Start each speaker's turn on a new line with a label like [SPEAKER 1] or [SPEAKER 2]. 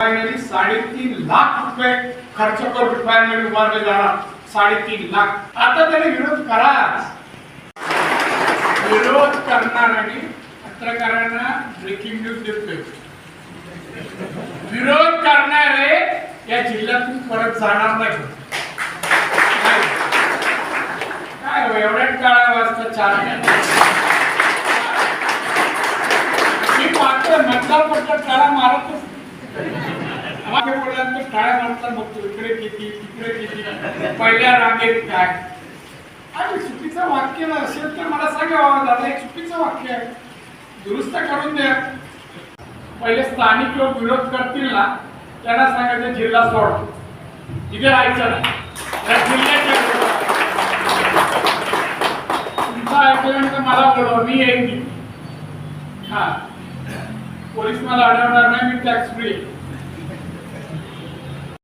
[SPEAKER 1] Refinery साडेतीन लाख रुपये खर्च करून रुपयांमध्ये उभारले जाणार. साडेतीन लाख. आता त्याने विरोध करा विरोध करणार आणि पत्रकारांना ब्रेकिंग न्यूज देतोय. विरोध करणारे या जिल्ह्यातून परत जाणार नाही. काय हो, एवढ्या काळा वाजता चार मी पाहतो मतदार पत्र टाळा मारतच माझ्या बोलल्यानंतर टाळ्या मारताना बघतो इकडे किती तिकडे किती पहिल्या रांगेत काय? आणि चुकीचं वाक्य असेल तर मला सांगा दादा हे चुकीचं वाक्य आहे. दुरुस्त करून द्या. पहिले स्थानिक लोक विरोध करतील ना त्यांना सांगायचं जिल्हा सोड. इथे राहायचं ना जिल्ह्याच्या तुमचं ऐकल्यानंतर मला बोलव मी येईन हा. पोलीस मला अडवणार नाही मी टॅक्स फ्री